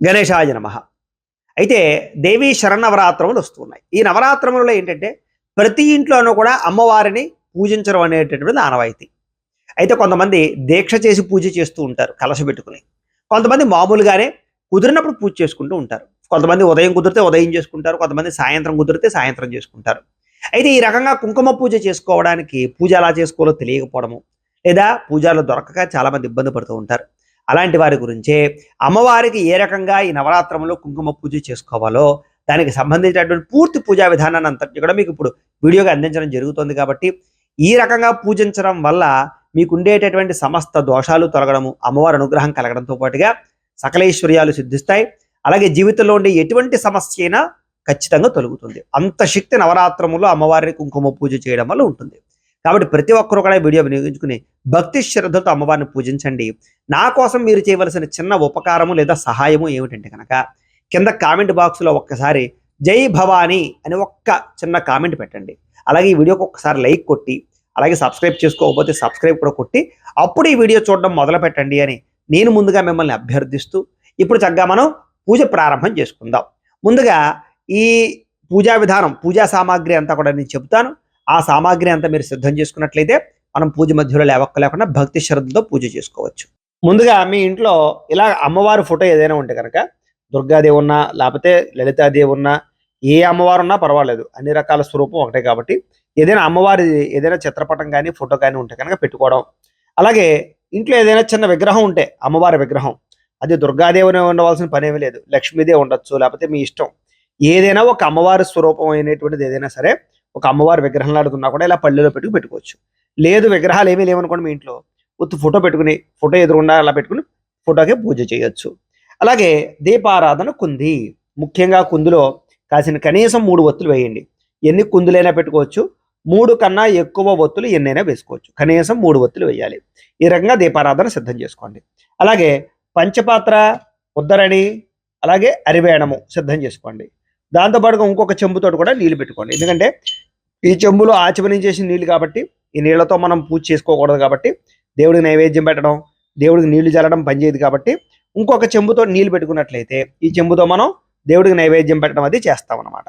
గణేశాయ నమ. అయితే దేవీ శరణవరాత్రములు వస్తున్నాయి. ఈ నవరాత్రములలో ఏంటంటే ప్రతి ఇంట్లోనూ కూడా అమ్మవారిని పూజించడం అనేటటువంటిది ఆనవాయితీ. అయితే కొంతమంది దీక్ష చేసి పూజ చేస్తూ ఉంటారు కలశ పెట్టుకుని. కొంతమంది మామూలుగానే కుదిరినప్పుడు పూజ చేసుకుంటూ ఉంటారు. కొంతమంది ఉదయం కుదిరితే ఉదయం చేసుకుంటారు. కొంతమంది సాయంత్రం కుదిరితే సాయంత్రం చేసుకుంటారు. అయితే ఈ రకంగా కుంకుమ పూజ చేసుకోవడానికి పూజ ఎలా చేసుకోవాలో తెలియకపోవడము లేదా పూజలు దొరకక చాలామంది ఇబ్బంది పడుతూ ఉంటారు. అలాంటి వారి గురించే అమ్మవారికి ఏ రకంగా ఈ నవరాత్రంలో కుంకుమ పూజ చేసుకోవాలో దానికి సంబంధించినటువంటి పూర్తి పూజా విధానాన్ని అంతటి కూడా మీకు ఇప్పుడు వీడియోగా అందించడం జరుగుతుంది కాబట్టి ఈ రకంగా పూజించడం వల్ల మీకు ఉండేటటువంటి సమస్త దోషాలు తొలగడము అమ్మవారి అనుగ్రహం కలగడంతో పాటుగా సకలేశ్వర్యాలు సిద్ధిస్తాయి. అలాగే జీవితంలో ఉండే ఎటువంటి సమస్య అయినా ఖచ్చితంగా తొలుగుతుంది. అంత శక్తి నవరాత్రములో అమ్మవారిని కుంకుమ పూజ చేయడం వల్ల ఉంటుంది. కాబట్టి ప్రతి ఒక్కరు కూడా ఈ వీడియో వినియోగించుకుని భక్తి శ్రద్ధతో అమ్మవారిని పూజించండి. నా కోసం మీరు చేయవలసిన చిన్న ఉపకారము లేదా సహాయము ఏమిటంటే కనుక కింద కామెంట్ బాక్స్లో ఒక్కసారి జై భవానీ అని ఒక్క చిన్న కామెంట్ పెట్టండి. అలాగే ఈ వీడియోకి ఒక్కసారి లైక్ కొట్టి అలాగే సబ్స్క్రైబ్ చేసుకోకపోతే సబ్స్క్రైబ్ కూడా కొట్టి అప్పుడు ఈ వీడియో చూడడం మొదలు పెట్టండి అని నేను ముందుగా మిమ్మల్ని అభ్యర్థిస్తూ ఇప్పుడు చక్కగా మనం పూజ ప్రారంభం చేసుకుందాం. ముందుగా ఈ పూజా విధానం పూజా సామాగ్రి అంతా కూడా నేను చెప్తాను ఆ సామాగ్రి అంతా మీరు సిద్ధం చేసుకున్నట్లయితే మనం పూజ మధ్యలో లేవక్క లేకుండా భక్తి శ్రద్ధతో పూజ చేసుకోవచ్చు. ముందుగా మీ ఇంట్లో ఇలా అమ్మవారి ఫోటో ఏదైనా ఉంటే కనుక దుర్గాదేవి ఉన్నా లేకపోతే లలితాదేవి ఉన్నా ఏ అమ్మవారు ఉన్నా పర్వాలేదు. అన్ని రకాల స్వరూపం ఒకటే కాబట్టి ఏదైనా అమ్మవారి ఏదైనా చిత్రపటం కానీ ఫోటో కానీ ఉంటే కనుక పెట్టుకోవడం. అలాగే ఇంట్లో ఏదైనా చిన్న విగ్రహం ఉంటే అమ్మవారి విగ్రహం. అది దుర్గాదేవిని ఉండవలసిన పనేమీ లేదు. లక్ష్మీదేవి ఉండొచ్చు లేకపోతే మీ ఇష్టం. ఏదైనా ఒక అమ్మవారి స్వరూపం అయినటువంటిది ఏదైనా సరే ఒక అమ్మవారి విగ్రహం లాడుతున్నా కూడా ఇలా పల్లెలో పెట్టుకు పెట్టుకోవచ్చు. లేదు విగ్రహాలు ఏమీ లేవనుకోండి మీ ఇంట్లో. ఉత్తు ఫోటో పెట్టుకుని ఫోటో ఎదురుకుండా అలా పెట్టుకుని ఫోటోకి పూజ చేయొచ్చు. అలాగే దీపారాధన కుంది. ముఖ్యంగా కుందులో కాసిన కనీసం మూడు ఒత్తులు వేయండి. ఎన్ని కుందులైనా పెట్టుకోవచ్చు. మూడు కన్నా ఎక్కువ ఒత్తులు ఎన్నైనా వేసుకోవచ్చు. కనీసం మూడు ఒత్తులు వేయాలి. ఈ రకంగా దీపారాధన సిద్ధం చేసుకోండి. అలాగే పంచపాత్ర ఉద్దరణి అలాగే అరివేణము సిద్ధం చేసుకోండి. దాంతోపాటుగా ఇంకొక చెంబుతో కూడా నీళ్ళు పెట్టుకోండి. ఎందుకంటే ఈ చెంబులో ఆచమనం చేసిన నీళ్ళు కాబట్టి ఈ నీళ్ళతో మనం పూజ చేసుకోకూడదు కాబట్టి దేవుడికి నైవేద్యం పెట్టడం దేవుడికి నీళ్ళు జల్లడం పనిచేయదు కాబట్టి ఇంకొక చెంబుతో నీళ్ళు పెట్టుకున్నట్లయితే ఈ చెంబుతో మనం దేవుడికి నైవేద్యం పెట్టడం అది చేస్తాం అన్నమాట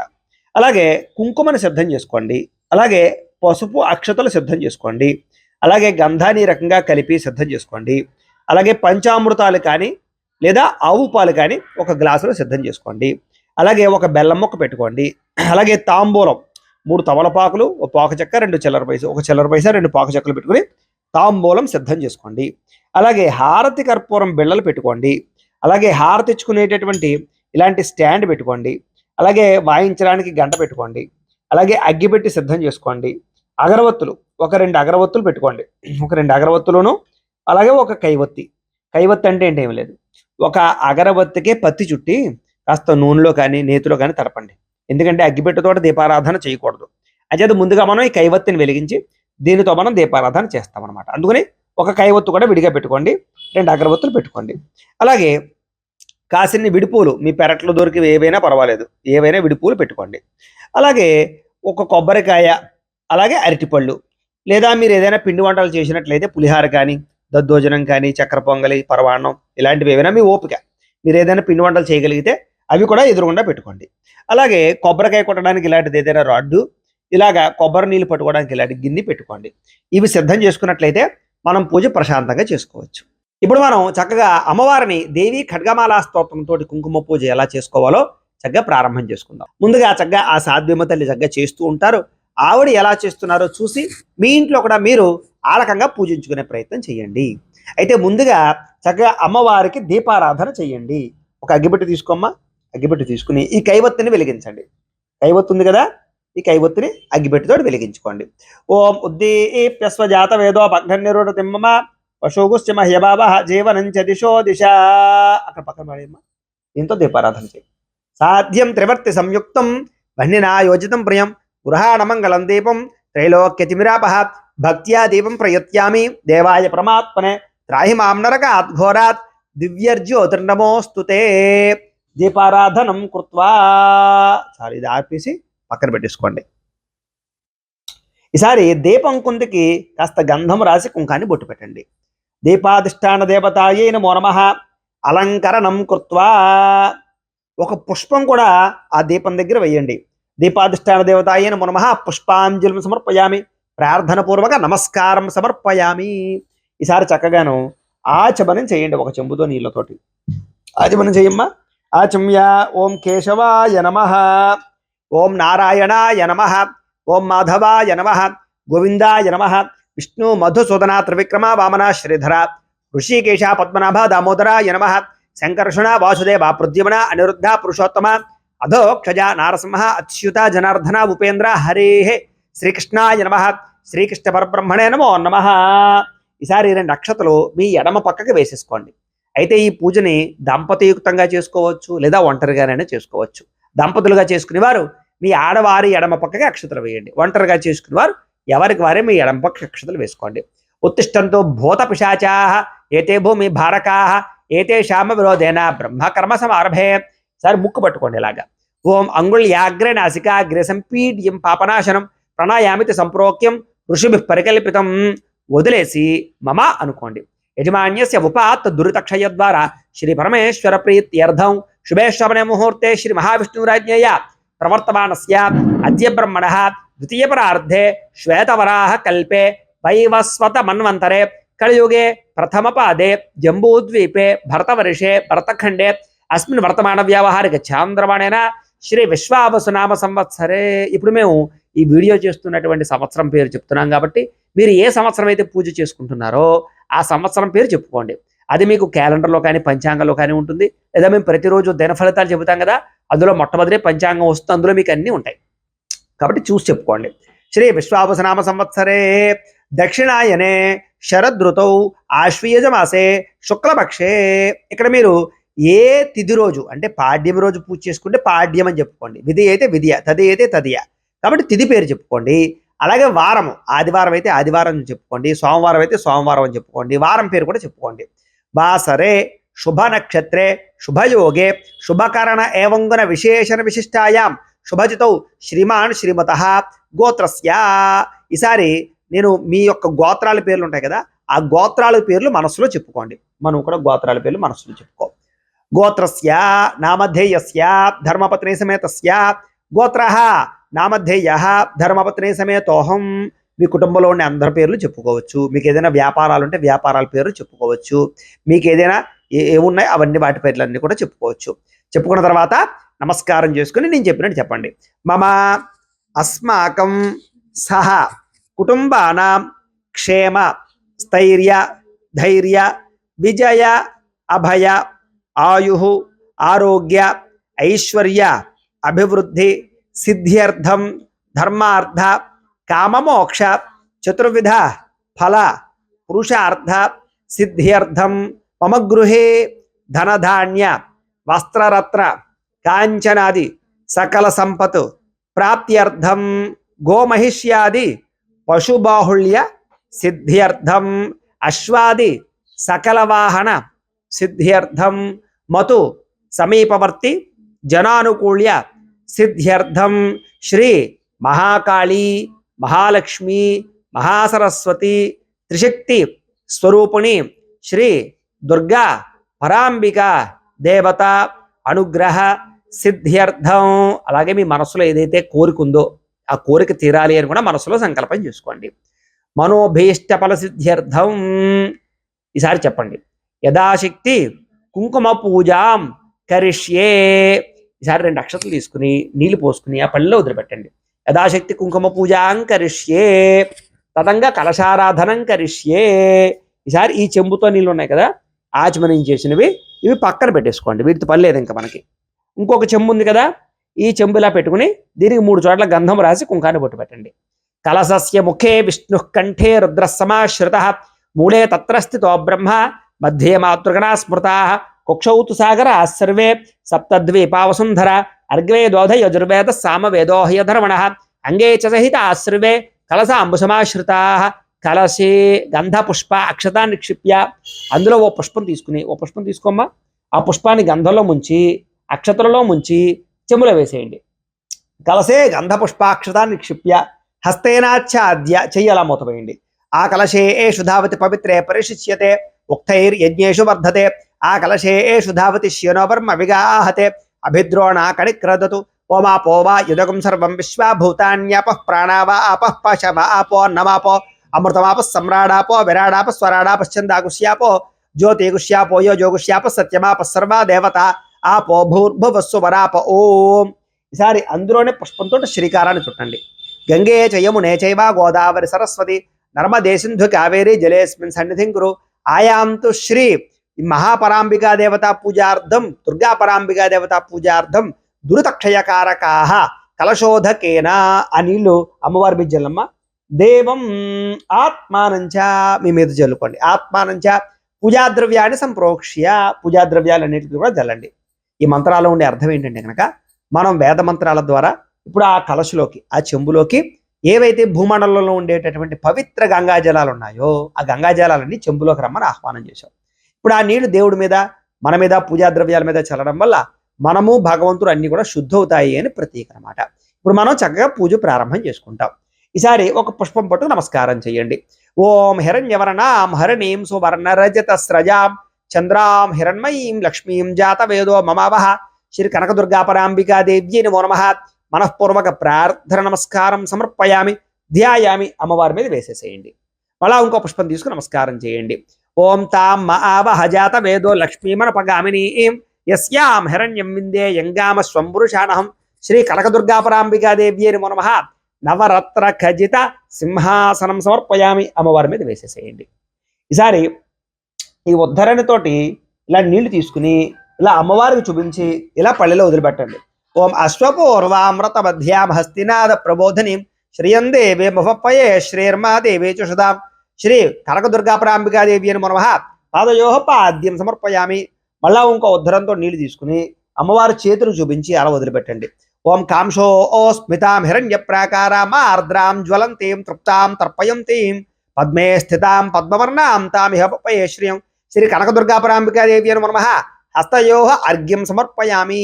అలాగే కుంకుమని సిద్ధం చేసుకోండి అలాగే పసుపు అక్షతలు సిద్ధం చేసుకోండి అలాగే గంధాన్ని రకంగా కలిపి సిద్ధం చేసుకోండి అలాగే పంచామృతాలు కానీ లేదా ఆవు పాలు కానీ ఒక గ్లాసులో సిద్ధం చేసుకోండి అలాగే ఒక బెల్లం మొక్క పెట్టుకోండి అలాగే తాంబూలం మూడు తమలపాకులు ఒక పాక చెక్క రెండు చిల్లర పైస ఒక చిల్లర పైస రెండు పాక చెక్కలు పెట్టుకుని తాంబూలం సిద్ధం చేసుకోండి. అలాగే హారతి కర్పూరం బిళ్ళలు పెట్టుకోండి. అలాగే హారతి ఇచ్చుకునేటటువంటి ఇలాంటి స్టాండ్ పెట్టుకోండి. అలాగే వాయించడానికి గంట పెట్టుకోండి. అలాగే అగ్గిపెట్టి సిద్ధం చేసుకోండి. అగరవత్తులు ఒక రెండు అగరవత్తులు పెట్టుకోండి. ఒక రెండు అగరవత్తులను అలాగే ఒక కైవత్తి. కైవత్తి అంటే ఏంటి? ఏమి లేదు. ఒక అగరవత్తికే పత్తి చుట్టి కాస్త నూనెలో కానీ నేతిలో కానీ తడపండి. ఎందుకంటే అగ్గిపెట్టెతో దీపారాధన చేయకూడదు. అంచేత ముందుగా మనం ఈ కైవత్తిని వెలిగించి దీనితో మనం దీపారాధన చేస్తామన్నమాట. అందుకని ఒక కైవత్తు కూడా విడిగా పెట్టుకోండి రెండు అగరబత్తులు పెట్టుకోండి. అలాగే కాసిన్ని విడిపూలు మీ పెరట్లో దొరికి ఏవైనా పర్వాలేదు ఏవైనా విడిపూలు పెట్టుకోండి. అలాగే ఒక కొబ్బరికాయ అలాగే అరటిపళ్ళు లేదా మీరు ఏదైనా పిండి వంటలు చేసినట్లయితే పులిహార కానీ దద్దోజనం కానీ చక్కెర పొంగలి పరవాన్నం ఇలాంటివి ఏవైనా మీ ఓపిక. మీరు ఏదైనా పిండి వంటలు చేయగలిగితే అవి కూడా ఎదురుగుండా పెట్టుకోండి. అలాగే కొబ్బరికాయ కొట్టడానికి ఇలాంటిది ఏదైనా రాడ్డు ఇలాగా కొబ్బరి నీళ్ళు పట్టుకోవడానికి ఇలాంటి గిన్నె పెట్టుకోండి. ఇవి సిద్ధం చేసుకున్నట్లయితే మనం పూజ ప్రశాంతంగా చేసుకోవచ్చు. ఇప్పుడు మనం చక్కగా అమ్మవారిని దేవి ఖడ్గమాలా స్తోత్రంతో కుంకుమ పూజ ఎలా చేసుకోవాలో చక్కగా ప్రారంభం చేసుకుందాం. ముందుగా చక్కగా ఆ సాధ్యమ తల్లి చక్కగా చేస్తూ ఉంటారు. ఆవిడ ఎలా చేస్తున్నారో చూసి మీ ఇంట్లో కూడా మీరు ఆ రకంగా పూజించుకునే ప్రయత్నం చేయండి. అయితే ముందుగా చక్కగా అమ్మవారికి దీపారాధన చేయండి. ఒక అగ్గిపెట్టి తీసుకోమ్మా. అగ్గిపెట్టి తీసుకుని ఈ కైవత్తిని వెలిగించండి. కైవత్తు ఉంది కదా? ఈ కైవత్తిని అగ్గిపెట్టితో వెలిగించుకోండి. ఓం ఉద్దీప్యస్వజాత వేదో పగ్నిరుడు తిమ్మమ పశుగుశ్చమ హ్యబావ జీవనంచ దిశో దిశ. అక్కడ పక్కన పడేయమ్మా. దీంతో దీపారాధన చేయి. సాధ్యం త్రివర్తి సంయుక్తం వన్నినా యోజితం ప్రియం గృహాణమంగళం దీపం త్రైలోక్యతిమిరాపహ భక్త్యా దీపం ప్రయత్యామి దేవాయ ప్రమాత్మనే త్రాహి మాం నరకాత్ దివ్యర్జ్యోతిర్నమోస్తుతే దీపారాధనం కృత్వా. సారీ ఇది ఆపేసి పక్కన పెట్టేసుకోండి. ఈసారి దీపం కుందికి కాస్త గంధం రాసి కుంకాన్ని బొట్టు పెట్టండి. దీపాధిష్టాన దేవతాయే నమో నమ. అలంకరణం కృత్వా. ఒక పుష్పం కూడా ఆ దీపం దగ్గర వేయండి. దీపాధిష్టాన దేవతాయన నమో నమః. పుష్పాంజలి సమర్పయామి. ప్రార్థన పూర్వక నమస్కారం సమర్పయామి. ఈసారి చక్కగాను ఆచమనం చేయండి ఒక చెంబుతో నీళ్ళతోటి. ఆచమనం చేయమ్మా. ఆచమ్య ఓం కేశవాయ నమ. ఓం నారాయణాయ నమ. ఓం మాధవాయ నమ. గోవిందాయ నమ. విష్ణు మధుసూదన త్రివిక్రమ వామన శ్రీధర. ఋషికేశ పద్మనాభ దామోదరాయ నమ. శంకర్షణ వాసుదేవ ప్రద్యుమన అనిరుద్ధ పురుషోత్తమ. అధోక్షజ నారసింహ అచ్యుత జనార్దన ఉపేంద్ర హరే శ్రీకృష్ణాయ నమ. శ్రీకృష్ణ పరబ్రహ్మణే నమో నమ. ఈసారి రెండు అక్షతలు మీ ఎడమ పక్కకి వేసేసుకోండి. అయితే ఈ పూజని దంపతియుక్తంగా చేసుకోవచ్చు లేదా ఒంటరిగానైనా చేసుకోవచ్చు. దంపతులుగా చేసుకునేవారు మీ ఆడవారి ఎడమ పక్కకి అక్షతలు వేయండి. ఒంటరిగా చేసుకునేవారు ఎవరికి వారే మీ ఎడమ పక్క అక్షతలు వేసుకోండి. ఉత్తిష్టంతో భూత పిశాచా ఏతే భూమి భారకా ఏతే శామ విరోధేన బ్రహ్మకర్మ సమారభే. సార్ ముక్కు పట్టుకోండి ఇలాగా. ఓం అంగుళ్యాగ్రే నాసికాగ్రే సంపీడ్యం పాపనాశనం ప్రణాయామితి సంప్రోక్యం ఋషిభి పరికల్పితం. వదిలేసి మమ అనుకోండి. యజమాన్యస్య ఉపాత్ దురితక్షయ ద్వారా శ్రీ పరమేశ్వర ప్రీత్యర్థం. శుభే శ్రవణే ముహూర్తే శ్రీ మహావిష్ణురాజ్ఞయ. ప్రవర్తమానస్య అద్య బ్రహ్మణ. ద్వితీయపరార్ధే శ్వేతవరాహ కల్పే. వైవస్వత మన్వంతరే. కలియుగే ప్రథమ పాదే. జంబూద్వీపే. భరతవర్షే. భరతఖండే. అస్మిన్ వర్తమాన వ్యావహారిక చాంద్రమాణేన శ్రీ విశ్వావసునామ సంవత్సరే. ఇప్పుడు మేము ఈ వీడియో చేస్తున్నటువంటి సంవత్సరం పేరు చెప్తున్నాం కాబట్టి మీరు ఏ సంవత్సరం అయితే పూజ చేసుకుంటున్నారో ఆ సంవత్సరం పేరు చెప్పుకోండి. అది మీకు క్యాలెండర్లో కానీ పంచాంగంలో కానీ ఉంటుంది. లేదా మేము ప్రతిరోజు దిన ఫలితాలు చెబుతాం కదా అందులో మొట్టమొదటి పంచాంగం వస్తుంది. అందులో మీకు అన్నీ ఉంటాయి. కాబట్టి చూసి చెప్పుకోండి. శ్రీ విశ్వావసనామ సంవత్సరే దక్షిణాయనే శరదృతౌ ఆశ్వీయజమాసే శుక్లపక్షే. ఇక్కడ మీరు ఏ తిథి రోజు అంటే పాడ్యం రోజు పూజ చేసుకుంటే పాడ్యం అని చెప్పుకోండి. విధి అయితే విధియ తది అయితే తదియ. కాబట్టి తిథి పేరు చెప్పుకోండి. అలాగే వారము. ఆదివారం అయితే ఆదివారం అని చెప్పుకోండి సోమవారం అయితే సోమవారం అని చెప్పుకోండి వారం పేరు కూడా చెప్పుకోండి. వాసరే శుభ నక్షత్రే శుభయోగే శుభకరణ ఏవంగున విశేషణ విశిష్టాయాం. శుభజితౌ శ్రీమాన్ శ్రీమత గోత్రస్య. ఈసారి నేను మీ యొక్క గోత్రాల పేర్లు ఉంటాయి కదా ఆ గోత్రాల పేర్లు మనసులో చెప్పుకోండి. మనం కూడా గోత్రాల పేర్లు మనసులో చెప్పుకో. గోత్రస్య నామధేయస్య ధర్మపత్ని సమేతస్య గోత్ర నా మధ్య యహ ధర్మపత్ని సమేతోహం మీ కుటుంబంలో ఉండే అందరి పేర్లు చెప్పుకోవచ్చు. మీకు ఏదైనా వ్యాపారాలు ఉంటే వ్యాపారాల పేర్లు చెప్పుకోవచ్చు. మీకు ఏదైనా ఏ ఏమున్నాయి అవన్నీ వాటి పేర్లన్నీ కూడా చెప్పుకోవచ్చు. చెప్పుకున్న తర్వాత నమస్కారం చేసుకుని నేను చెప్పినట్టు చెప్పండి. మమ అస్మాకం సహ కుటుంబానాం క్షేమ స్థైర్య ధైర్య విజయ అభయ ఆయు ఆరోగ్య ఐశ్వర్య అభివృద్ధి सिद्ध्यर्थम धर्मार्थ काम मोक्ष चतुर्विध, फल पुरुषार्थ सिद्ध्यर्थम मम गृह, धनधान्य, वस्त्ररत्न कांचनादि सकल संपत् प्राप्त्यर्थम गोमहिष्यादि, पशुबाहुल्य सिद्ध्यर्थम अश्वादि सकल वाहन सिद्ध्यर्थम मतु, समीपवर्ती, जनानुकूल्य సిద్ధ్యర్థం శ్రీ మహాకాళీ మహాలక్ష్మి మహాసరస్వతి త్రిశక్తి స్వరూపిణి శ్రీ దుర్గా పరాంబిక దేవత అనుగ్రహ సిద్ధ్యర్థం. అలాగే మీ మనసులో ఏదైతే కోరికుందో ఆ కోరిక తీరాలి అని కూడా మనసులో సంకల్పం చేసుకోండి. మనోభీష్టఫల సిద్ధ్యర్థం. ఈసారి చెప్పండి. యథాశక్తి కుంకుమ పూజాం కరిష్యే. ఈసారి రెండు అక్షతలు తీసుకుని నీళ్ళు పోసుకుని ఆ పళ్ళలో వదిలిపెట్టండి. యథాశక్తి కుంకుమ పూజాం కరిష్యే తదంగా కలశారాధనం కరిష్యే. ఈసారి ఈ చెంబుతో నీళ్ళు ఉన్నాయి కదా ఆచమనం చేసినవి ఇవి పక్కన పెట్టేసుకోండి. వీటితో పని లేదు ఇంకా మనకి. ఇంకొక చెంబు ఉంది కదా ఈ చెంబు ఇలా పెట్టుకుని దీనికి మూడు చోట్ల గంధం రాసి కుంకాన్ని బొట్టు పెట్టండి. కలసస్య ముఖే విష్ణు కంఠే రుద్ర సమాశ్రిత మూడే తత్రస్థితో బ్రహ్మ మధ్యే మాతృగణా స్మృతా. కుక్షౌతు సాగర సర్వే సప్తద్వీపావసుంధర అర్గ్వేదోధ యజుర్వేద సామవేదోహయధర్మణ అంగే చ సహిత కలస అంబుసమాశ్రితా కలసే గంధ పుష్ప అక్షతా అందులో ఓ పుష్పం తీసుకుని ఓ పుష్పం తీసుకోమ్మా. ఆ పుష్పాన్ని గంధంలో ముంచి అక్షతలలో ముంచి చెముల వేసేయండి. కలసే గంధ పుష్పాక్షత నిక్షిప్య హస్తేనాచ్ఛాద్య చెయ్యలా మూతవేయండి ఆ కలశే ఏ శుధావతి పవిత్రే పరిశిష్యతే ఉక్తైర్ యజ్ఞేషు వర్ధతే ఆ కలశేషు ధావతి శ్యనోవర్మ విగాహతే అభిద్రోణ కణిక్రదతు ఓమాపో వా యుదగం సర్వం విశ్వాభూతాన్యాపః ప్రాణావా ఆపః పశవ ఆపో నమాపో అమృతమాప సమ్రాడాపో విరాడాప స్వరాడాపశ్చందాగుష్యాపో జ్యోతిగుష్యాపో యో జోగుష్యాప సత్యమాప సర్వా దేవత ఆపో భూర్భువస్సు వరాప ఓం. ఈసారి అందులోనే పుష్పంతో శ్రీకారాన్ని చుట్టండి. గంగే చయమునే చైవ గోదావరి సరస్వతి నర్మదే సింధు కావేరి జలేస్మిన్ సన్నిధిం కురు ఆయాంతు శ్రీ మహాపరాంబికా దేవతా పూజార్థం దుర్గా పరాంబికా దేవతా పూజార్థం దురితక్షయకారకాహ కలశోధకేన ఆ అమ్మవారి మీద జల్లమ్మ. దేవం ఆత్మానంచ మీ మీద జల్లుకోండి. ఆత్మానంచ పూజాద్రవ్యాన్ని సంప్రోక్ష్య పూజాద్రవ్యాలన్నిటికీ కూడా జల్లండి. ఈ మంత్రాల్లో ఉండే అర్థం ఏంటంటే కనుక మనం వేద మంత్రాల ద్వారా ఇప్పుడు ఆ కలశలోకి ఆ చెంబులోకి ఏవైతే భూమండలంలో ఉండేటటువంటి పవిత్ర గంగాజలాలు ఉన్నాయో ఆ గంగాజలాలన్నీ చెంబులోకి రమ్మని ఆహ్వానం చేశాం. ఇప్పుడు ఆ నీళ్ళు దేవుడి మీద మన మీద పూజా ద్రవ్యాల మీద చల్లడం వల్ల మనము భగవంతుడు అన్ని కూడా శుద్ధవుతాయి అని ప్రతీక అనమాట ఇప్పుడు మనం చక్కగా పూజ ప్రారంభం చేసుకుంటాం. ఈసారి ఒక పుష్పం పట్టు నమస్కారం చేయండి. ఓం హిరణ్యవరణాం హరణీం సువర్ణ రజత స్రజాం చంద్రాం హిరణ్మయీం లక్ష్మీం జాత వేదో మమావహ శ్రీ కనకదుర్గా పరాంబికా దేవ్యై నమో మనఃపూర్వక ప్రార్థన నమస్కారం సమర్పయామి ధ్యాయామి అమ్మవారి మీద వేసేసేయండి. మళ్ళా ఇంకో పుష్పం తీసుకుని నమస్కారం చేయండి. ఓం తాం మ జాత వేదో లక్ష్మీమనపగామిని. యస్యాం హిరణ్యం విందే యంగామ స్వంపురుషాణహం. శ్రీ కనకదుర్గా పరాంబికా దేవ్యై నమో. నవరత్న ఖజిత సింహాసనం సమర్పయామి. అమ్మవారి మీద వేసేసేయండి. ఈసారి ఈ ఉద్ధరణతోటి ఇలా నీళ్ళు తీసుకుని ఇలా అమ్మవారికి చూపించి ఇలా పళ్ళెలో వదిలిపెట్టండి. ఓం అశ్వపూర్వామృత మధ్యాం హస్తినాథ ప్రబోధిని శ్రియం దేవే మహప్పయే చుషదాం శ్రీ కనకదుర్గాపరాంబికాదేవి అని మనమహ పాదయోహ పాద్యం సమర్పయామి. మళ్ళా ఇంకో ఉద్ధరంతో నీళ్ళు తీసుకుని అమ్మవారి చేతులు చూపించి అలా వదిలిపెట్టండి. ఓం కాంశో ఓ స్మితాం హిరణ్య ప్రాకారాం ఆర్ద్రాం జ్వలంతీం తృప్తాం తర్పయంతీం పద్మే స్థితాం పద్మవర్ణాం తామి పప్పయే శ్రియం శ్రీ కనకదుర్గాపరాంబికాదేవి అని మనమహ హస్తయోహ అర్ఘ్యం సమర్పయామి.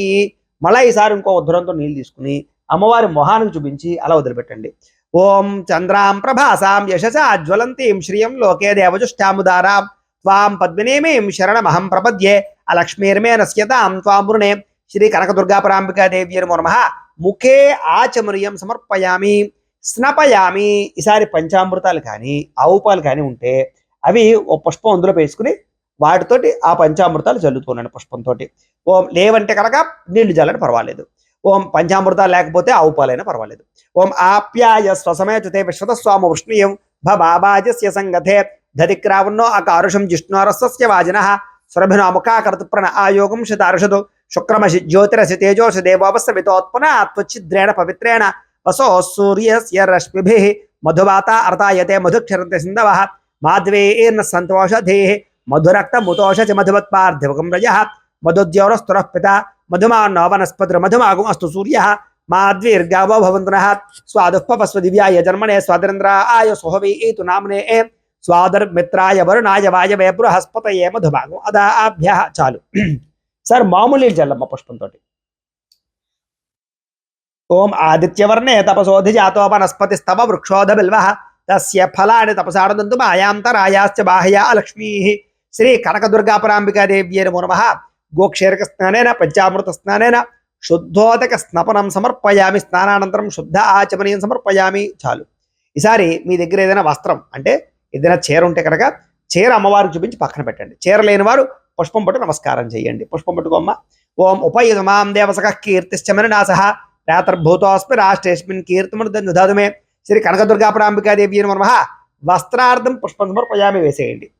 మళ్ళా ఈసారి ఇంకో ఉద్ధరంతో నీళ్ళు తీసుకుని అమ్మవారి మొహానికి చూపించి అలా వదిలిపెట్టండి. ఓం చంద్రాం ప్రభాసాం యశసా జ్వలంతీం శ్రియం లోకే దేవజుష్టాముదారాం. త్వాం పద్మినేమీం శరణమహం ప్రపద్యే. అలక్ష్మీర్మే నశ్యతాం త్వాం వృణే శ్రీ కనకదుర్గాపరాంబికా నమ ముఖే ఆచమర్యం సమర్పయామి. స్నపయామి. ఈసారి పంచామృతాలు కానీ ఆవు పాలు కానీ ఉంటే అవి ఓ పుష్పం అందులో వేసుకుని వాటితోటి ఆ పంచామృతాలు చల్లుతున్నాను పుష్పంతో ఓం లేవంటే కనుక నీళ్ళు చల్లని పర్వాలేదు. ఓం పంచామృతాలు లేకపోతే ఆవు పాలైనా పర్వాలేదు ఓం ఆప్యాయ స్వసమేతుతే విశ్వతస్వామ వృష్ణీయం భబాబాజస్య సంగతే దధిక్రావన్నో అకారుషం జిష్ణోరస్య వాజిన సురభినాముఖాకరతు ప్రణ్ ఆయోగం శతారుషదు శుక్రమసి జ్యోతిరసి తేజోసి దేవోపస్తమితోత్పన త్వచ్చిద్రేణ పవిత్రేణ వసో సూర్యస్య రశ్మిభిః మధువాత అర్తాయతే మధుక్షరంత సింధవ మాధ్వేర్న సంతోషధే మధురక్త ముతోష మధువత్పార్థివకం రజ మధుద్యోరస్తురః పిత మధుమాన్న వనస్పతిర్ మధుమాగం అస్తు సూర్య మాద్వీర్గావో భవంతున స్వాదుఃపస్వ దివ్యాయ జన్మనే స్వాదరింద్ర ఆయ సుహవీ ఏతు నామనే ఏ స్వాదర్మిత్రాయ వరుణాయ వాయవే బృహస్పతయే మధుభాగం అదాభ్య చాలు సార్ మామూలు నీళ్ళు చల్లమ్మ పుష్పంతో ఓం ఆదిత్యవర్ణే తపసోధి జాతో వనస్పతి స్తవ వృక్షోధ బిల్వ తస్య ఫలాన్ని తపసాడదంతు మాయాంతరాయాశ్చ బాహ్యా లక్ష్మీ శ్రీ కనకదుర్గాపరాంబికాదేవ్యే నమో నమః గోక్షేరక స్నానేన పంచామృత స్నానేన శుద్ధోదక స్నపనం సమర్పయామి స్నానానంతరం శుద్ధ ఆచమనీయం సమర్పయామి చాలు. ఈసారి మీ దగ్గర ఏదైనా వస్త్రం అంటే ఏదైనా చీర ఉంటే కనుక చీర అమ్మవారికి చూపించి పక్కన పెట్టండి. చీర లేని వారు పుష్పం పట్టు నమస్కారం చేయండి. పుష్పం పట్టుకోమ్మ. ఓం ఉపయుధమాం దేవసక కీర్తిశ్చమననాశ ప్రాతర్భూతోస్మి రాష్ట్రేస్మిన్ కీర్తిమనుదాదు మే శ్రీ కనకదుర్గాపరాంబికాదేవి నమః. వస్త్రార్థం పుష్పం సమర్పయామి వేసేయండి.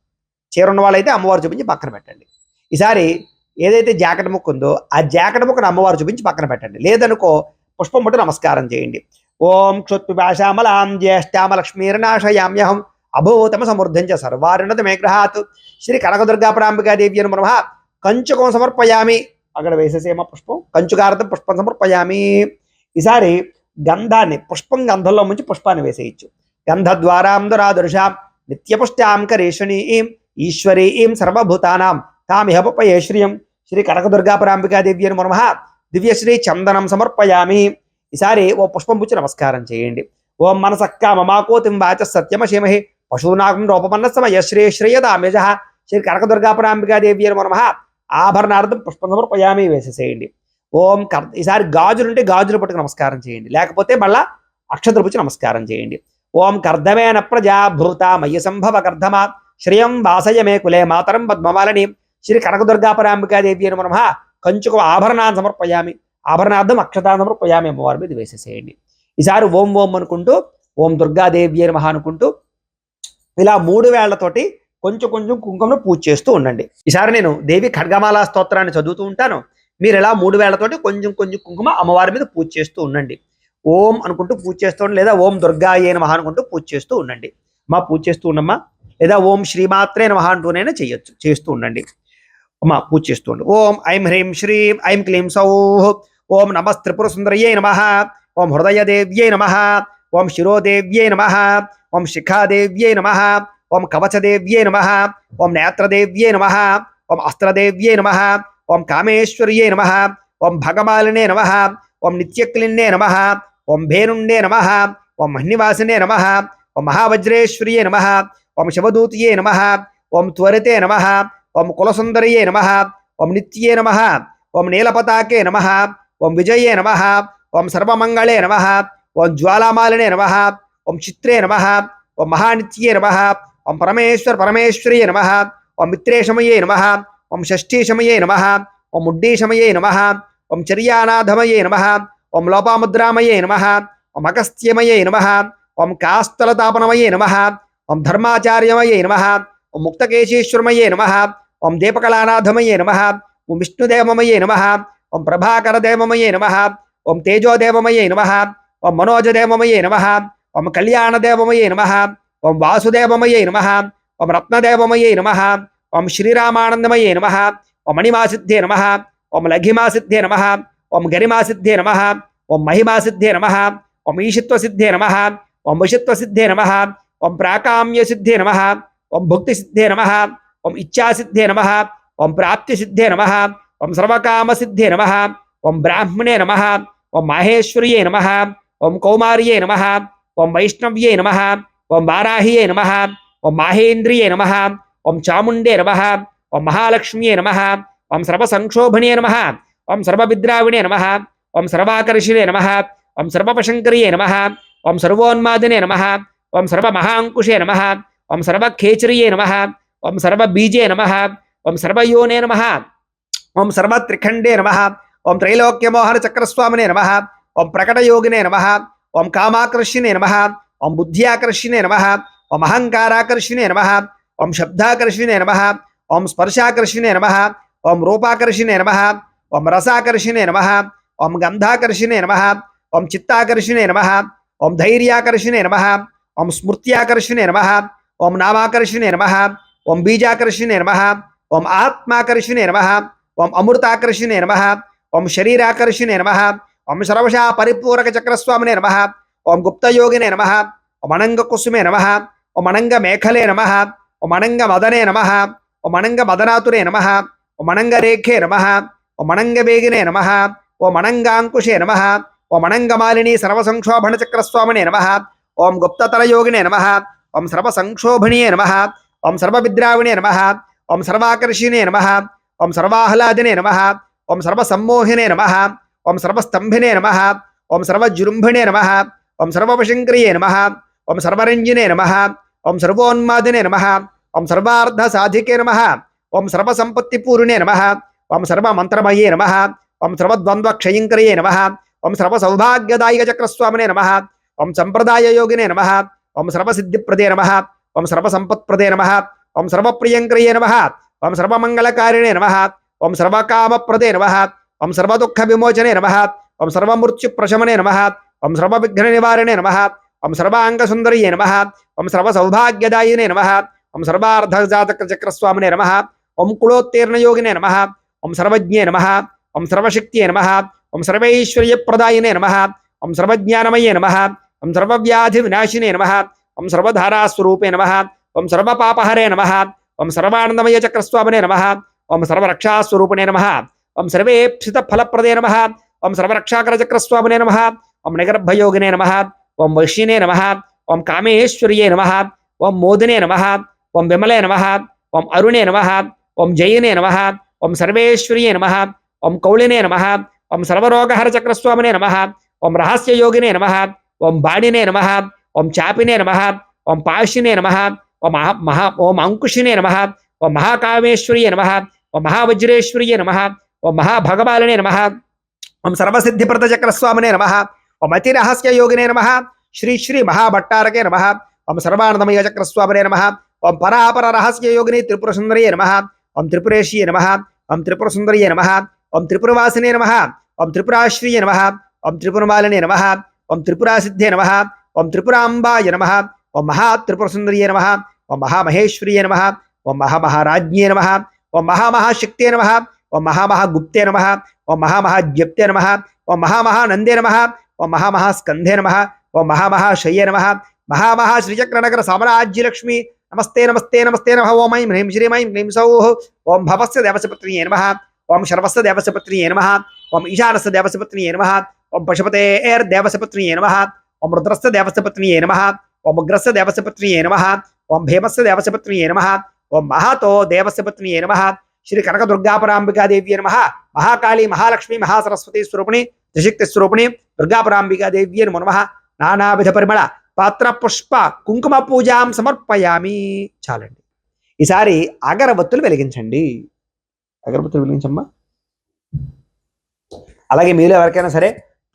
చీర ఉన్న వాళ్ళైతే అమ్మవారు చూపించి పక్కన పెట్టండి. ఈసారి ఏదైతే జాకెట్ ముక్క ఉందో ఆ జాకెట్ ముక్కను అమ్మవారు చూపించి పక్కన పెట్టండి. లేదనుకో పుష్పం పట్టు నమస్కారం చేయండి. ఓం క్షుత్పిపాశామలాం జ్యేష్ఠామలక్ష్మీర్నాశయామ్యహం అభూతమ సమృద్ధించ సర్వారుణత మేగ్రహాత్ శ్రీ కనకదుర్గాపరాంబికాదేవి అని మనమః కంచుకం సమర్పయామి. అక్కడ వేసేసేమ పుష్పం. కంచుకారతం పుష్పం సమర్పయామి. ఈసారి గంధాన్ని పుష్పం గంధంలో ముంచి పుష్పాన్ని వేసేయచ్చు. గంధద్వారాం దురాదృశాం. నిత్యపుష్టాం కరేషణీం. ఈశ్వరీం సర్వభూతానాం. తామిహపయే శ్రియం శ్రీ కనకదుర్గాపరాంబికాదేవి అని మనమః దివ్యశ్రీ చందనం సమర్పయామి ఈసారి ఓ పుష్పం పుచ్చి నమస్కారం చేయండి. ఓం మనసక్క మమాకోతిం వాచ సత్యమశీమహి పశూనాగం రూపమన్న సమయ శ్రీ శ్రేయదామ్యజ శ్రీ కనకదుర్గాపరాంబికాదేవి అని మనమ ఆభరణార్థం పుష్పం సమర్పయామి వేసేసేయండి. ఓం కర్ ఈసారి గాజులుంటే గాజులు పట్టుకు నమస్కారం చేయండి. లేకపోతే మళ్ళా అక్షతలు పుచ్చి నమస్కారం చేయండి. ఓం కర్ధమేన ప్రజాభూత మయ్య సంభవ కర్ధమా శ్రియం వాసయమే కులే మాతరం పద్మమాలని. శ్రీ కనకదుర్గాపరాంబికాదేవి అని మనమ కంచుకు ఆభరణాన్ని సమర్పయామి ఆభరణార్థం అక్షతాన్ని సమర్పయామి అమ్మవారి మీద వేసేసేయండి ఈసారి ఓం ఓం అనుకుంటూ ఓం దుర్గాదేవి అని మహా అనుకుంటూ ఇలా మూడు వేళ్ళతోటి కొంచెం కొంచెం కుంకుమను పూజ చేస్తూ ఉండండి. ఈసారి నేను దేవి ఖడ్గమాల స్తోత్రాన్ని చదువుతూ ఉంటాను. మీరు ఇలా మూడు వేళ్ళతోటి కొంచెం కొంచెం కుంకుమ అమ్మవారి మీద పూజ చేస్తూ ఉండండి. ఓం అనుకుంటూ పూజ చేస్తూ ఉండండి లేదా ఓం దుర్గాయే మహా అనుకుంటూ పూజ చేస్తూ ఉండండి. మా పూజ చేస్తూ ఉండమ్మా. లేదా ఓం శ్రీమాత్రే మహా అంటూనైనా చేయొచ్చు చేస్తూ ఉండండి. అమ్మా పూజ చేస్తూ ఓం ఐం హ్రీం శ్రీం ఐం క్లీం సౌః ఓం నమస్త్రిపుర సుందరయ్యై నమ ఓం హృదయదేవ్యై నమ ఓం శిరోదేవ్యై నమ ఓం శిఖాదేవ్యై నమ ఓం కవచదేవ్యై నమ ఓం నేత్రదేవ్యై నమ ఓం అస్త్రదేవ్యై నమ ఓం కామేశ్వర్యై నమ ఓం భగమాలినే నమ ఓం నిత్యక్లిన్నే నమ ఓం భేనుండే నమ ఓం మహ్నివాసినే నమ ఓం మహావజ్రేశ్వర్యే నమ ఓం శివదూతయే నమ ఓం త్వరితే నమ ఓం కులసుందరియే నమః ఓం నిత్యే నమః ఓం నీలపతాకే నమః ఓం విజయే నమః ఓం సర్వమంగళే నమః ఓం జ్వాలామాలినే నమః ఓం చిత్రే నమః ఓం మహానిత్యే నమః ఓం పరమేశ్వర పరమేశ్వరియే నమః ఓం మిత్రేశమయే నమః ఓం షష్ఠీశమయే నమః ఓం ముడ్డీశమయే నమః ఓం చర్యానాథమయే నమః ఓం లోపాముద్రామయే నమః ఓం అగస్త్యమయే నమః ఓం కాస్తలతాపనమయే నమః ఓం ధర్మాచార్యమయే నమః ఓం ముక్తకేశీశ్వరమయే నమః ఓం దీపకళానాథమయే నమః ఓం విష్ణుదేవమయే నమః ఓం ప్రభాకరదేవమయే నమః ఓం తేజోదేవమయే నమః ఓం మనోజదేవమయే నమః ఓం కళ్యాణదేవమయే నమః ఓం వాసుదేవమయే నమః ఓం రత్నదేవమయే నమః ఓం శ్రీరామానందమయే నమః ఓం మణిమాసిద్ధే నమః ఓం లఘిమాసిద్ధే నమః ఓం గరిమాసిద్ధే నమః ఓం మహిమాసిద్ధే నమః ఓం ఈషిత్వసిద్ధే నమః ఓం వశిత్వసిద్ధే నమః ఓం ప్రాకామ్యసిద్ధే నమః ఓం భుక్తిసిద్ధే నమః ఓం ఇచ్ఛాసిద్ధే నమః ఓం ప్రాప్తిసిద్ధే నమః ఓం సర్వకామసిద్ధే నమః ఓం బ్రాహ్మణే నమః ఓం మాహేశ్వర్యే నమః ఓం కౌమార్యే నమః ఓం వైష్ణవ్యే నమః ఓం వారాహియే నమః ఓం మాహేంద్రియే నమః ఓం చాముండే నమః ఓం మహాలక్ష్మ్యే నమః ఓం సర్వసంక్షోభణే నమః ఓం సర్వవిద్రావిణే నమః ఓం సర్వాకర్షిణే నమః ఓం సర్వపశంకర్యే నమః ఓం సర్వోన్మాదినే నమః ఓం సర్వమహాంకుశే నమః ఓం సర్వఖేచర్యే నమః ఓం సర్వబీజే నమః ఓం సర్వయోనే నమః ఓం సర్వత్రిఖండే నమః ఓం త్రైలోక్యమోహన చక్రస్వామినే నమః ఓం ప్రకటయోగినే నమః ఓం కామాకర్షిణే నమః ఓం బుద్ధ్యాకర్షిణే నమః ఓం అహంకారాకర్షిణే నమః ఓం శబ్దాకర్షిణే నమః ఓం స్పర్శాకర్షిణే నమః ఓం రూపాకర్షిణే నమః ఓం రసాకర్షిణే నమః ఓం గంధాకర్షిణే నమః ఓం చిత్తాకర్షిణే నమః ఓం ధైర్యాకర్షిణే నమః ఓం స్మృత్యాకర్షిణే నమః ఓం నామాకర్షిణే నమః ఓం బీజాకర్షిణే నమః ఓం ఆత్మాకర్షిణే నమః ఓం అమృతాకర్షిణే నమః ఓం శరీరాకర్షిణే నమః ఓం సర్వశా పరిపూరక చక్రస్వామినే నమః ఓం గుప్తయోగినే నమః ఓం అనంగ కుసుమే నమః ఓం అనంగ మేఖలే నమః ఓం అనంగ మదనే నమః ఓం అనంగ మదనాతురే నమః ఓం అనంగ రేఖే నమః ఓం అనంగ వేగినే నమః ఓం అనంగాంకుశే నమః ఓం అనంగమాలిని సర్వసంక్షోభణ చక్రస్వామినే నమః ఓం గుప్తతర యోగినే నమః ఓం సర్వసంక్షోభణీయే నమః ఓం సర్వవిద్రావిణే నమః ఓం సర్వాకర్షిణే నమః ఓం సర్వాహ్లాదినే నమః ఓం సర్వసమ్మోహినే నమః ఓం సర్వస్తంభినే నమః ఓం సర్వజృంభిణే నమః ఓం సర్వవశంక్రియే నమః ఓం సర్వరంజినే నమః ఓం సర్వోన్మాదినే నమః ఓం సర్వార్థ సాధికే నమః ఓం సర్వసంపత్తిపూర్ణే నమః ఓం సర్వమంత్రమయే నమః ఓం సర్వద్వంద్వక్షయంకరయే నమః ఓం సర్వసౌభాగ్యదాయక చక్రస్వామినే నమః ఓం సంప్రదాయ యోగినే నమః ఓం సర్వసిద్ధిప్రదే నమః ఓం సర్వసంపత్ప్రదే నమః ఓం సర్వప్రియంకరయే నమః ఓం సర్వమంగళకారిణే నమః ఓం సర్వకామప్రదే నమః ఓం సర్వదుఃఖ విమోచనే నమః ఓం సర్వమృత్యుప్రశమనే నమః ఓం సర్వవిఘ్న నివారణే నమః ఓం సర్వాంగసుందరియే నమః ఓం సర్వసౌభాగ్యదాయినే నమః ఓం సర్వార్ధజాతక చక్రస్వామినే నమః ఓం కులోత్తీర్ణయోగినే నమః ఓం సర్వజ్ఞే నమః ఓం సర్వశక్తియే నమః ఓం సర్వైశ్వర్యప్రదాయినే నమః ఓం సర్వవ్యాధి వినాశినే నమ ఓం సర్వధారాస్వరూపే నమ ఓం సర్వపాపహరే నమ ఓం సర్వానందమయ చక్రస్వామినే నమ ఓం సర్వరక్షాస్వరూపిణే నమ ఓం సర్వేప్సిత ఫలప్రదే నమ ఓం సర్వరక్షాకర నమ ఓం నిగర్భయోగినే నమ ఓం వైష్ణినే నమ ఓం కామేశ్వర్యే నమ ఓం మోదినే నమ ఓం విమలే నమ ఓం అరుణే నమ ఓం జయనే నమ ఓం సర్వేశ్వర్యే నమ ఓం కౌళినే నమ ఓం సర్వరోగహర చక్రస్వామినే నమ ఓం రహస్యయోగినే నమ ఓం బాణినే నమ ఓం చాపినే నమ ఓం పాశినే నమ ఓం మహా మహా ఓం అంకుశినే నమ ఓం మహాకామేశ్వర్యే నమ ఓం మహావజ్రేశ్వర్యే నమ ఓం మహాభగవాలనే నమ ఓం సర్వసిద్ధిప్రద చక్రస్వామినే నమ ఓం అతిరహస్య యోగినే నమ శ్రీ శ్రీ మహాభట్టారకే నమ ఓం సర్వానందమయ చక్రస్వామినే నమ ఓం పరాపర రహస్య యోగిని త్రిపుర సుందరియే నమ ఓం త్రిపురేశీయ నమ ఓం త్రిపుర సుందరియే నమ ఓం త్రిపురవాసినే నమ ఓం త్రిపురాశ్రీయ నమ ఓం త్రిపురమాలినే నమ ఓం త్రిపురాసిద్ధే నమ ఓం త్రిపురాంబాయ నమ ఓం మహాత్రిపురసుందరియే నమ ఓం మహామహేశ్వర్యే నమ ఓం మహామహారాజ్ఞే నమ ఓం మహామహాశక్తే నమ ఓం మహామహాగుప్తే నమ ఓం మహామహాజ్ఞప్తే నమ ఓం మహామహానందే నమ ఓం మహామహాస్కంధే నమ ఓం మహామహాశయ్యే నమ మహామహాశ్రీచక్రనగర సామ్రాజ్యలక్ష్మి నమస్తే నమస్తే నమస్తే నమ ఓం ఐం హ్రీం శ్రీం ఐం హ్రీం సౌః ఓం భవస్య దేవసపత్రియే నమ ఓం శర్వస్య దేవసపత్రియే నమ ఓం ఈశానస్య దేవసపత్రియే నమ ఓం పశుపతే ఏర్ పశుపతేర్దేవసపత్రియే నమ. ఓం రుద్రస్య దేవసపత్రియే నమ. ఓం ఉగ్రస్య దేవసపత్రియే నమ. ఓం భీమస్య దేవసపత్రియే నమ. ఓం మహాతో దేవసపత్రియే నమ. శ్రీ కనక దుర్గాపరాంబికాదేవ్యే నమ. మహాకాళి మహాలక్ష్మి మహాసరస్వతి స్వరూపిణి త్రిశక్తి స్వరూపిణి దుర్గాపరాంబికాదేవ్యే నమో నమ. నానావిధ పరిమళ పాత్ర పుష్ప కుంకుమ పూజాం సమర్పయామి. చాలండి. ఈసారి అగరబత్తులు వెలిగించండి. అగరబత్తులు వెలిగించమ్మా. అలాగే మీలో ఎవరికైనా సరే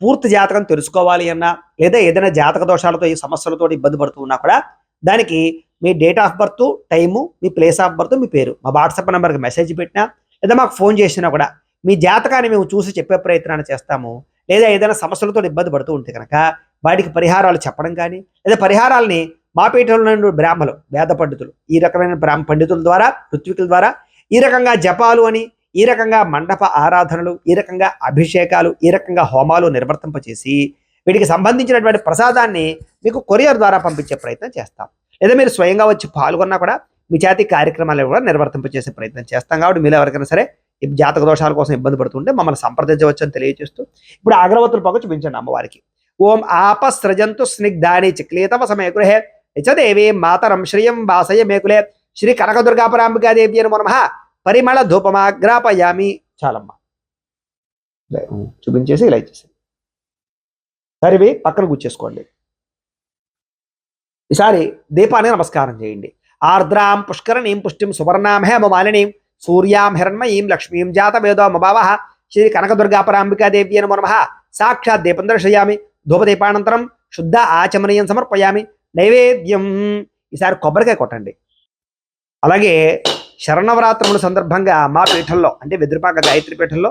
పూర్తి జాతకం తెలుసుకోవాలి అన్నా లేదా ఏదైనా జాతక దోషాలతో ఈ సమస్యలతో ఇబ్బంది పడుతూ ఉన్నా కూడా దానికి మీ డేట్ ఆఫ్ బర్త్ టైము మీ ప్లేస్ ఆఫ్ బర్త్ మీ పేరు మా వాట్సాప్ నెంబర్కి మెసేజ్ పెట్టినా లేదా మాకు ఫోన్ చేసినా కూడా మీ జాతకాన్ని మేము చూసి చెప్పే ప్రయత్నాన్ని చేస్తాము. లేదా ఏదైనా సమస్యలతో ఇబ్బంది పడుతూ ఉంటే కనుక వాటికి పరిహారాలు చెప్పడం కానీ లేదా పరిహారాలని మా పీఠంలో బ్రాహ్మలు వేద పండితులు ఈ రకమైన బ్రాహ్మ పండితుల ద్వారా ఋత్వికుల ద్వారా ఈ రకంగా జపాలు అని ఈ రకంగా మండప ఆరాధనలు ఈ రకంగా అభిషేకాలు ఈ రకంగా హోమాలు నిర్వర్తింపచేసి వీటికి సంబంధించినటువంటి ప్రసాదాన్ని మీకు కొరియర్ ద్వారా పంపించే ప్రయత్నం చేస్తాం. లేదా మీరు స్వయంగా వచ్చి పాల్గొన్నా కూడా మీ చేతి కార్యక్రమాలు కూడా నిర్వర్తింపచేసే ప్రయత్నం చేస్తాం. కాబట్టి మీరు ఎవరికైనా సరే ఈ జాతక దోషాల కోసం ఇబ్బంది పడుతుంటే మమ్మల్ని సంప్రదించవచ్చు అని తెలియజేస్తూ ఇప్పుడు అగరవత్తులు పక్క చూపించండి అమ్మవారికి. ఓం ఆపస్రజంతు స్నిగ్ధాని చిక్లీతవ సమయ గృహే యచదేవి మాతరం శ్రియం వాసయ మేకులే శ్రీ కనకదుర్గాపరాంబికాదేవి అని నమ. పరిమళ ధూపమాగ్రాపయామి చాలమ్మ చూపించేసి ఇలా ఇచ్చేసి సరివి పక్కన కూర్చేసుకోండి. ఈసారి దీపాన్ని నమస్కారం చేయండి. ఆర్ద్రాం పుష్కరణీం పుష్టిం సువర్ణాం హేమమాలినీం సూర్యాం హిరణ్మయీం లక్ష్మీం జాత వేదో మభావ శ్రీ కనకదుర్గాపరాంబికాదేవి నమో నమ. సాక్షాత్ దీపం దర్శయామి. ధూపదీపానంతరం శుద్ధ ఆచమనీయం సమర్పయామి. నైవేద్యం. ఈసారి కొబ్బరికాయ కొట్టండి. అలాగే శరణవరాత్రముల సందర్భంగా మా పీఠంలో అంటే వెదురుపాక గాయత్రి పీఠంలో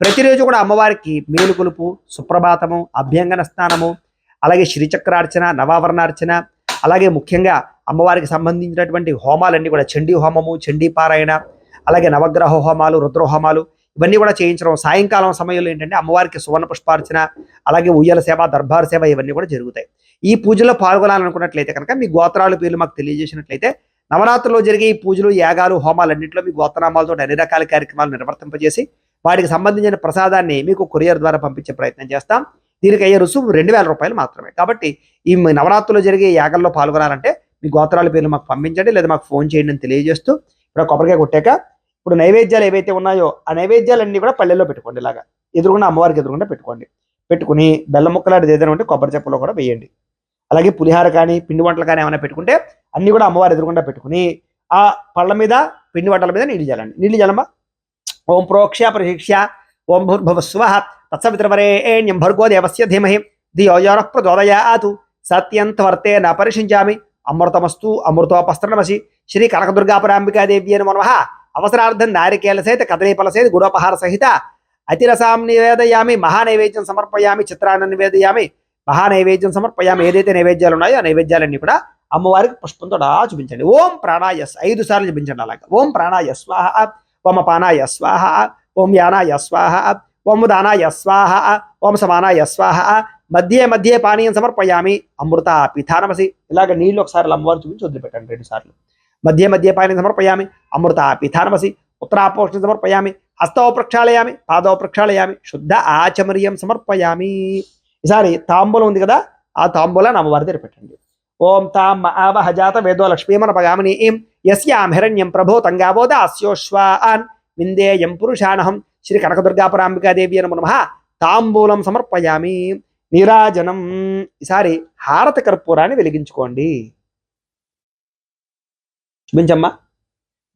ప్రతిరోజు కూడా అమ్మవారికి మేలుకొలుపు సుప్రభాతము అభ్యంగన స్నానము అలాగే శ్రీచక్రార్చన నవావరణార్చన అలాగే ముఖ్యంగా అమ్మవారికి సంబంధించినటువంటి హోమాలన్నీ కూడా చండీ హోమము చండీ పారాయణ అలాగే నవగ్రహ హోమాలు రుద్రహోమాలు ఇవన్నీ కూడా చేయించడం. సాయంకాలం సమయంలో ఏంటంటే అమ్మవారికి సువర్ణ పుష్పార్చన అలాగే ఉయ్యల సేవ దర్బార్ సేవ ఇవన్నీ కూడా జరుగుతాయి. ఈ పూజలో పాల్గొనాలనుకున్నట్లయితే కనుక మీ గోత్రాల పేర్లు మాకు తెలియజేసినట్లయితే నవరాత్రుల్లో జరిగే ఈ పూజలు యాగాలు హోమాలన్నింటిలో మీ గోత్రనామాలతో అన్ని రకాల కార్యక్రమాలు నిర్వర్తింపజేసి వాటికి సంబంధించిన ప్రసాదాన్ని మీకు కొరియర్ ద్వారా పంపించే ప్రయత్నం చేస్తాం. దీనికి అయ్యే రుసుము రెండు వేల రూపాయలు మాత్రమే. కాబట్టి ఈ నవరాత్రుల్లో జరిగే యాగంలో పాల్గొనాలంటే మీ గోత్రాల పేర్లు మాకు పంపించండి లేదా మాకు ఫోన్ చేయండి అని తెలియజేస్తూ ఇప్పుడు కొబ్బరికాయ కొట్టాక ఇప్పుడు నైవేద్యాలు ఏవైతే ఉన్నాయో ఆ నైవేద్యాలన్నీ కూడా పల్లెల్లో పెట్టుకోండి ఇలాగా. ఎదురుగుండా అమ్మవారికి ఎదురుకుండా పెట్టుకోండి. పెట్టుకుని బెల్లం ముక్కలాంటిది ఏదైనా ఉంటే కొబ్బరి చెప్పులో కూడా వేయండి. అలాగే పులిహార కానీ పిండి వంటలు కానీ ఏమైనా పెట్టుకుంటే అన్నీ కూడా అమ్మవారి ఎదురుకుండా పెట్టుకుని ఆ పళ్ళ మీద పిండి వంటల మీద నీళ్ళు చల్లండి నీళ్ళు చల్లమ్మా ఓం ప్రోక్ష ప్రశిక్ష ఓం భూర్భవ స్వ తత్సవితరవరేణ్యం భర్గో దేవస్య ధీమహి ధియోయోన ప్రచోదయాతు సత్యంతవర్తే న పరిశించామి అమృతమస్తు అమృతోపస్త్రమసి శ్రీ కనకదుర్గాపరాంబికాదేవి అని మనమ అవసరార్థం నారికేల సహిత కదలీపల సహిత గుడోపహార సహిత అతిరసాం నివేదయామి మహానైవేద్యం సమర్పయామి చిత్రాన్ని నివేదయామి మహానైవేద్యం సమర్పయామి. ఏదైతే నైవేద్యాలు ఉన్నాయో ఆ నైవేద్యాలన్నీ కూడా అమ్మవారికి పుష్పంతో డా చూపించండి. ఓం ప్రాణాయస్ ఐదు సార్లు చూపించండి అలాగా. ఓం ప్రాణాయ స్వాహ ఓం అపానాయ స్వాహ ఓం యానాయ స్వాహ ఓం దానాయ స్వాహ ఓం సమానాయ స్వాహ మధ్య మధ్య పానీయం సమర్పయామి. అమృత పిథానమసి ఇలాగ నీళ్ళు ఒకసారి అమ్మవారు చూపించి వదిలిపెట్టండి రెండు సార్లు. మధ్య మధ్య పానీయం సమర్పయామి. అమృత పిథానమసి ఉత్తరాపోక్షణ సమర్పయామి. హస్తవ ప్రక్షాళయామి పాదవ ప్రక్షాళయామి శుద్ధ ఆచమర్యం సమర్పయామి. ఈసారి తాంబూలం ఉంది కదా ఆ తాంబూలాన్ని అమ్మవారి దగ్గర పెట్టండి. ఓం తాం ఆవహజాత వేదో లక్ష్మీమన పగామిని ఇం యస్యాం హిరణ్యం ప్రభో తంగావోద అస్యోశ్వాన్ విందేయం పురుషాణహం శ్రీ కనకదుర్గాపరాంబికాదేవి అని నమ తాంబూలం సమర్పయామి. నీరాజనం. ఈసారి హారత కర్పూరాన్ని వెలిగించుకోండి. చూపించమ్మా.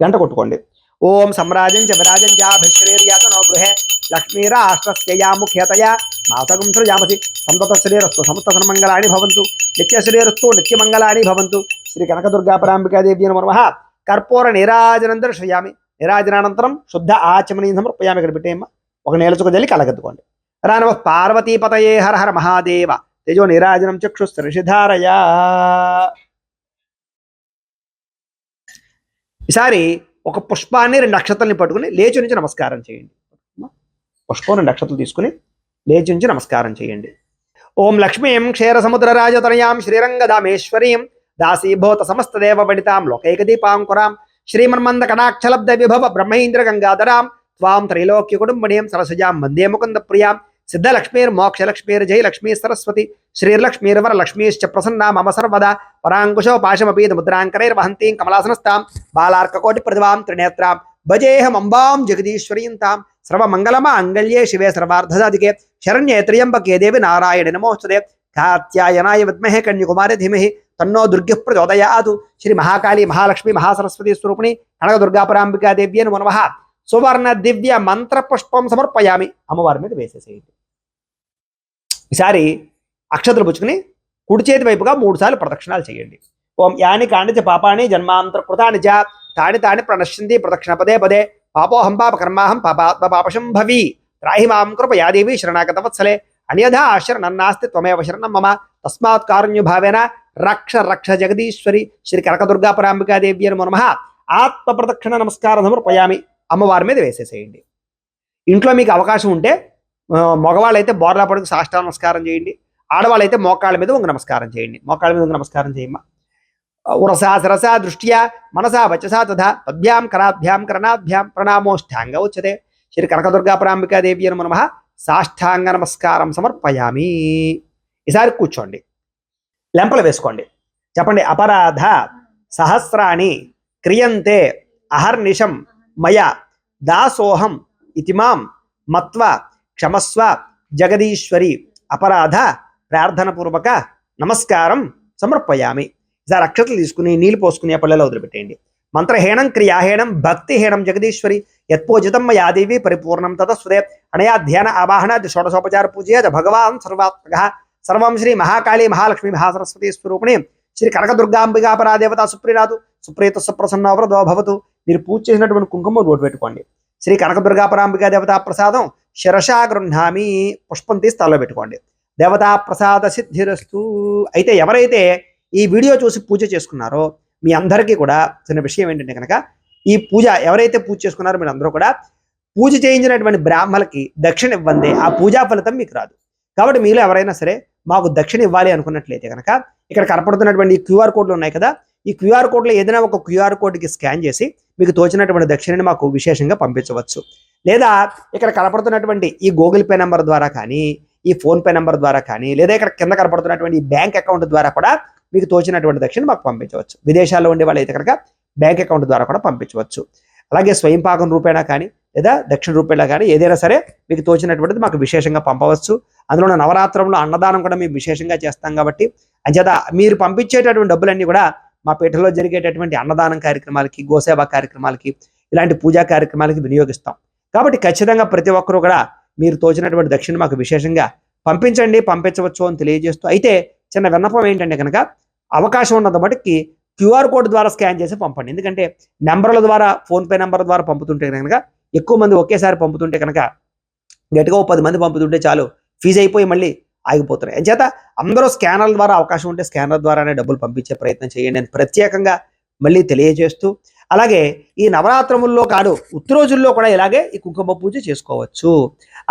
గంట కొట్టుకోండి. ఓం సమ్రాజం చ విరాజం చాభిశ్రీర్యాతనో గృహే. లక్ష్మీరాష్ట్రస్యయా ముఖ్యతయా మాసగం సృజామసి సంతత శ్రీరస్తు సమస్త సన్మంగళాని భవంతు నిత్య శ్రీరస్తు నిత్యమంగళాని భవంతు. శ్రీ కనకదుర్గాపరాంబికాదేవి నమ కర్పూర నీరాజనం దర్శయామి నీరాజనానంతరం శుద్ధ ఆచమనీ సమర్పయామి ఇక్కడ ఒక నేలచుక జల్లి కలగద్దుకోండి. రానవ పార్వతీపతయే హర హర మహాదేవ. తేజో నీరాజనం చక్షుస్త్రిషిధారయా ఈసారి ఒక పుష్పాన్ని రెండు అక్షతల్ని పట్టుకుని లేచి నుంచి నమస్కారం చేయండి. పుష్పం రెండు అక్షతలు తీసుకుని లేచి నుంచి నమస్కారం చేయండి. ఓం లక్ష్మీం క్షీరసముద్రరాజతనయాం శ్రీరంగదామేశ్వరీం దాసీభూత సమస్త దేవ లోకైకదీపాంకురాం శ్రీమన్మంద కటాక్షలబ్ధ విభవ బ్రహ్మేంద్ర గంగాధరాం త్వాం త్రైలోక్య కుటుంబణీం సరసజాం వందే ముకుంద ప్రియాం సిద్ధలక్ష్మీర్ మోక్షలక్ష్మీర్ జై లక్ష్మీ సరస్వతి శ్రీర్లక్ష్మీర్వర లక్ష్మీశ్చ ప్రసన్నా మమ సర్వదా పరాంకుశో పాశమపీత ముద్రాంకరైర్వహంతీం కమలాసనస్తాం బాలార్కకోటి ప్రతిభాం త్రినేత్రాం భజేహం అంబాం జగదీశ్వరీం తాం సర్వమంగళమాంగళ్యే శివే సర్వార్ధసాధికే. శరణ్యే త్ర్యంబకే దేవి నారాయణ నమోస్తుదే కాత్యాయనాయ విద్మహే కన్యకుమారి ధీమహి. తన్నో దుర్గ ప్రచోదయాదు శ్రీ మహాకాళి మహాలక్ష్మి మహాసరస్వతి స్వరూపిణి కనక దుర్గాపరాంబికా దేవ్య నమ సువర్ణ దివ్య మంత్ర పుష్పం సమర్పయామి. అమ్మవారి మీద వేసేసేయండి. ఈసారి అక్షతలు పుచ్చుకుని కుడి చేతి వైపుగా మూడు సార్లు ప్రదక్షిణాలు చేయండి. ఓం యాని కాని పాపాని జన్మాంతర కృతాని చ తాని తాని ప్రణశ్యంతి ప్రదక్షిణ పదే పదే పాపోహం పాప కర్మాహం పాపాత్మ పాపశం భవి త్రాహి మాం కృపయాదేవి శరణాగత వత్సలే అన్యథా శరణన్నాస్తి త్వమేవ శరణం మమ తస్మాత్ కారుణ్యభావేన రక్ష రక్ష జగదీశ్వరి శ్రీ కనకదుర్గా పరాంబికాదేవి అని మనమ ఆత్మ ప్రదక్షిణ నమస్కారం సమర్పయామి అమ్మవారి మీద వేసేసేయండి ఇంట్లో మీకు అవకాశం ఉంటే మగవాళ్ళైతే బోర్లా పడుకు సాష్టాంగ నమస్కారం చేయండి. ఆడవాళ్ళైతే మోకాళ్ళ మీద ఒక నమస్కారం చేయండి. మోకాళ్ళ మీద ఒక నమస్కారం చేయమ్మా. ఉరసా సరసా దృష్ట్యా మనసా వచసా తథా పద్భ్యాం కరాభ్యాం కరణాభ్యాం ప్రణామోష్టాంగ ఉచ్యతే శ్రీ కనకదుర్గా కనకదుర్గాపరాంబికాదేవి అని నమ సాష్టాంగ నమస్కారం సమర్పయామి ఈసారి కూర్చోండి। లెంపలు వేసుకోండి। చెప్పండి అపరాధ సహస్రాణి క్రియంతే అహర్నిషం మయ దాసోహం ఇతిమాం మత్వ క్షమస్వ జగదీశ్వరి అపరాధ ప్రార్థనపూర్వక నమస్కారం సమర్పయామి। అక్షతలు తీసుకుని నీళ్ళు పోసుకుని ఆ పళ్ళలో వదిలిపెట్టేయండి. మంత్రహీనం క్రియాహీనం భక్తిహీనం జగదీశ్వరి యత్పూజితం యాదేవి పరిపూర్ణం తతస్సుదే అనయా ధ్యాన ఆవాహనాది షోడశోపచార పూజయ భగవాన్ సర్వాత్మక సర్వం శ్రీ మహాకాళి మహాలక్ష్మి మహాసరస్వతి స్వరూపిణి శ్రీ కనకదుర్గాంబికా పరాదేవత సుప్రీనాథు సుప్రీత సుప్రసన్నవ్రతో భవతు. మీరు పూజ చేసినటువంటి కుంకుమ నోటు పెట్టుకోండి. శ్రీ కనకదుర్గా పరాంబికా దేవతా ప్రసాదం శిరషా గృహామి పుష్పం తీసి తలలో పెట్టుకోండి. దేవతా ప్రసాద సిద్ధిరస్తు. అయితే ఎవరైతే ఈ వీడియో చూసి పూజ చేసుకున్నారో మీ అందరికీ కూడా చిన్న విషయం ఏంటంటే కనుక ఈ పూజ ఎవరైతే పూజ చేసుకున్నారో మీరు అందరూ కూడా పూజ చేయించినటువంటి బ్రాహ్మలకి దక్షిణ ఇవ్వండి ఆ పూజా ఫలితం మీకు రాదు. కాబట్టి మీలో ఎవరైనా సరే మాకు దక్షిణ ఇవ్వాలి అనుకున్నట్లయితే కనుక ఇక్కడ కనపడుతున్నటువంటి ఈ క్యూఆర్ కోడ్లు ఉన్నాయి కదా ఈ క్యూఆర్ కోడ్లో ఏదైనా ఒక క్యూఆర్ కోడ్కి స్కాన్ చేసి మీకు తోచినటువంటి దక్షిణని మాకు విశేషంగా పంపించవచ్చు. లేదా ఇక్కడ కనపడుతున్నటువంటి ఈ గూగుల్ పే నెంబర్ ద్వారా కానీ ఈ ఫోన్ పే నెంబర్ ద్వారా కానీ లేదా ఇక్కడ కింద కనపడుతున్నటువంటి ఈ బ్యాంక్ అకౌంట్ ద్వారా కూడా మీకు తోచినటువంటి దక్షిణ మాకు పంపించవచ్చు. విదేశాల్లో ఉండే వాళ్ళు అయితే కనుక బ్యాంక్ అకౌంట్ ద్వారా కూడా పంపించవచ్చు. అలాగే స్వయం పాకం రూపేణా కానీ లేదా దక్షిణ రూపేణా కానీ ఏదైనా సరే మీకు తోచినటువంటిది మాకు విశేషంగా పంపవచ్చు. అందులో నవరాత్రంలో అన్నదానం కూడా మేము విశేషంగా చేస్తాం కాబట్టి అంచేత మీరు పంపించేటటువంటి డబ్బులన్నీ కూడా మా పీఠలో జరిగేటటువంటి అన్నదానం కార్యక్రమాలకి గోసేవ కార్యక్రమాలకి ఇలాంటి పూజా కార్యక్రమాలకి వినియోగిస్తాం. కాబట్టి ఖచ్చితంగా ప్రతి ఒక్కరూ కూడా మీరు తోచినటువంటి దక్షిణ మాకు విశేషంగా పంపించండి పంపించవచ్చు అని తెలియజేస్తూ అయితే చిన్న విన్నపం ఏంటంటే కనుక అవకాశం ఉన్నంత మటుకి క్యూఆర్ కోడ్ ద్వారా స్కాన్ చేసి పంపండి. ఎందుకంటే నెంబర్ల ద్వారా ఫోన్పే నెంబర్ ద్వారా పంపుతుంటే కనుక ఎక్కువ మంది ఒకేసారి పంపుతుంటే కనుక గట్టిగా పది మంది పంపుతుంటే చాలు ఫీజు అయిపోయి మళ్ళీ ఆగిపోతున్నాయి. అంచేత అందరూ స్కానర్ల ద్వారా అవకాశం ఉంటే స్కానర్ ద్వారానే డబ్బులు పంపించే ప్రయత్నం చేయండి అని ప్రత్యేకంగా మళ్ళీ తెలియజేస్తూ అలాగే ఈ నవరాత్రముల్లో కాదు ఉత్తరోజుల్లో కూడా ఇలాగే ఈ కుంకుమ పూజ చేసుకోవచ్చు.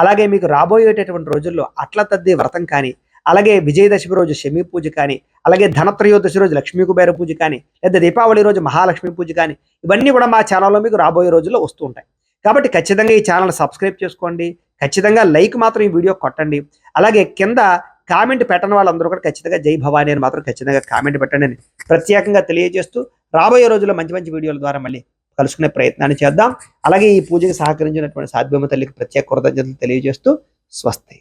అలాగే మీకు రాబోయేటటువంటి రోజుల్లో అట్ల తద్ది వ్రతం కానీ అలాగే విజయదశమి రోజు శమి పూజ కానీ అలాగే ధనత్రయోదశి రోజు లక్ష్మీ కుబేర పూజ కానీ లేదా దీపావళి రోజు మహాలక్ష్మి పూజ కానీ ఇవన్నీ కూడా మా ఛానల్లో మీకు రాబోయే రోజుల్లో వస్తూ ఉంటాయి. కాబట్టి ఖచ్చితంగా ఈ ఛానల్ సబ్స్క్రైబ్ చేసుకోండి. ఖచ్చితంగా లైక్ మాత్రం ఈ వీడియో కొట్టండి. అలాగే కింద కామెంట్ పెట్టని వాళ్ళందరూ కూడా ఖచ్చితంగా జై భవానీ అని మాత్రం ఖచ్చితంగా కామెంట్ పెట్టండి అని ప్రత్యేకంగా తెలియజేస్తూ రాబోయే రోజుల్లో మంచి మంచి వీడియోల ద్వారా మళ్ళీ కలుసుకునే ప్రయత్నాన్ని చేద్దాం. అలాగే ఈ పూజకి సహకరించినటువంటి సాధ్యమ తల్లికి ప్రత్యేక కృతజ్ఞతలు తెలియజేస్తూ స్వస్తి.